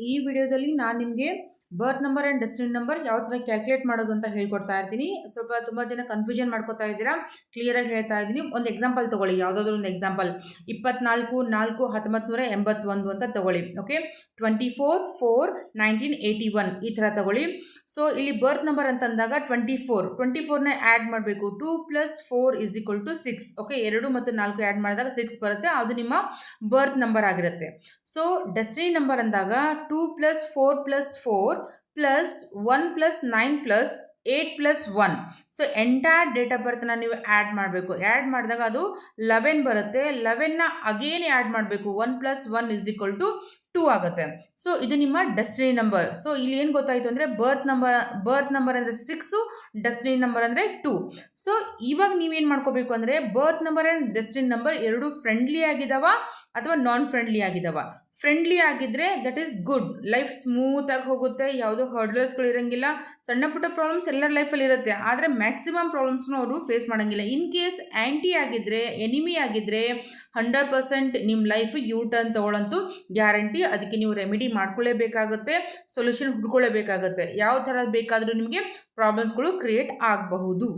ಈ ವಿಡಿಯೋದಲ್ಲಿ ನಾನು ನಿಮಗೆ birth number and destiny number ಯಾವ ಥರ ಕ್ಯಾಲ್ಕುಲೇಟ್ ಮಾಡೋದು ಅಂತ ಹೇಳ್ಕೊಡ್ತಾ ಇರ್ತೀನಿ. ಸ್ವಲ್ಪ ತುಂಬ ಜನ ಕನ್ಫ್ಯೂಷನ್ ಮಾಡ್ಕೋತಾ ಇದ್ದೀರಾ? ಕ್ಲಿಯರಾಗಿ ಹೇಳ್ತಾ ಇದ್ದೀನಿ. ಒಂದು ಎಕ್ಸಾಂಪಲ್ ತೊಗೊಳ್ಳಿ. ಯಾವುದಾದ್ರು ಒಂದು ಎಕ್ಸಾಂಪಲ್ ಇಪ್ಪತ್ನಾಲ್ಕು, ನಾಲ್ಕು ಹತ್ತೊಂಬತ್ತು ನೂರ ಎಂಬತ್ತೊಂದು ಅಂತ ತೊಗೊಳ್ಳಿ. Okay twenty four four nineteen eighty one ಈ ಥರ ತೊಗೊಳ್ಳಿ. ಸೊ ಇಲ್ಲಿ ಬರ್ತ್ ನಂಬರ್ ಅಂತ ಅಂದಾಗ ಟ್ವೆಂಟಿ ಫೋರ್ ಟ್ವೆಂಟಿ ಫೋರ್ನ ಆ್ಯಡ್ ಮಾಡಬೇಕು. Two plus four is equal to six okay ಎರಡು ಮತ್ತು ನಾಲ್ಕು ಆ್ಯಡ್ ಮಾಡಿದಾಗ ಸಿಕ್ಸ್ ಬರುತ್ತೆ. ಅದು ನಿಮ್ಮ ಬರ್ತ್ ನಂಬರ್ ಆಗಿರುತ್ತೆ. ಸೊ ಡೆಸ್ಟಿನಿ ನಂಬರ್ ಅಂದಾಗ two plus four plus four plus one plus nine plus eight plus one so entire date of ಬರ್ತನ ನೀವು ಆ್ಯಡ್ ಮಾಡಬೇಕು. ಆ್ಯಡ್ ಮಾಡಿದಾಗ ಅದು ಲೆವೆನ್ ಬರುತ್ತೆ. ಲೆವೆನ್ನ ಅಗೇನ್ ಆ್ಯಡ್ ಮಾಡಬೇಕು. One plus one is equal to two ಆಗುತ್ತೆ. ಸೊ ಇದು ನಿಮ್ಮ ಡೆಸ್ಟಿನಿ ನಂಬರ್ ಸೊ ಇಲ್ಲಿ ಏನು ಗೊತ್ತಾಯಿತು ಅಂದರೆ ಬರ್ತ್ ನಂಬರ್ ಬರ್ತ್ ನಂಬರ್ ಅಂದರೆ ಸಿಕ್ಸು ಡೆಸ್ಟಿನಿ ನಂಬರ್ ಅಂದರೆ ಟೂ ಸೊ ಇವಾಗ ನೀವೇನು ಮಾಡ್ಕೋಬೇಕು ಅಂದರೆ birth number and destiny number ಎರಡು ಫ್ರೆಂಡ್ಲಿ ಆಗಿದಾವ ಅಥವಾ ನಾನ್ ಫ್ರೆಂಡ್ಲಿ ಆಗಿದಾವ ಫ್ರೆಂಡ್ಲಿ ಆಗಿದ್ದರೆ ದಟ್ ಈಸ್ ಗುಡ್ ಲೈಫ್ ಸ್ಮೂತಾಗಿ ಹೋಗುತ್ತೆ, ಯಾವುದೋ ಹರ್ಡ್ಲರ್ಸ್ಗಳು ಇರೋಂಗಿಲ್ಲ. ಸಣ್ಣ ಪುಟ್ಟ ಪ್ರಾಬ್ಲಮ್ಸ್ ಎಲ್ಲರ ಲೈಫಲ್ಲಿ ಇರುತ್ತೆ. ಆದರೆ ಮ್ಯಾಕ್ಸಿಮಮ್ ಪ್ರಾಬ್ಲಮ್ಸ್ನ ಅವರು ಫೇಸ್ ಮಾಡೋಂಗಿಲ್ಲ. ಇನ್ ಕೇಸ್ ಆ್ಯಂಟಿ ಆಗಿದ್ದರೆ ಎನಿಮಿ ಆಗಿದ್ದರೆ ಹಂಡ್ರೆಡ್ ಪರ್ಸೆಂಟ್ ನಿಮ್ಮ ಲೈಫ್ ಯೂ ಟರ್ನ್ ತೊಗೊಳ್ಳಂತೂ ಗ್ಯಾರಂಟಿ ಅದಕ್ಕೆ ನೀವು ರೆಮಿಡಿ ಮಾಡ್ಕೊಳ್ಳೇಬೇಕಾಗುತ್ತೆ ಸೊಲ್ಯೂಷನ್ ಹುಡ್ಕೊಳ್ಳೇಬೇಕಾಗುತ್ತೆ ಯಾವ ಥರ ಬೇಕಾದರೂ ನಿಮಗೆ ಪ್ರಾಬ್ಲಮ್ಸ್ಗಳು ಕ್ರಿಯೇಟ್ ಆಗಬಹುದು.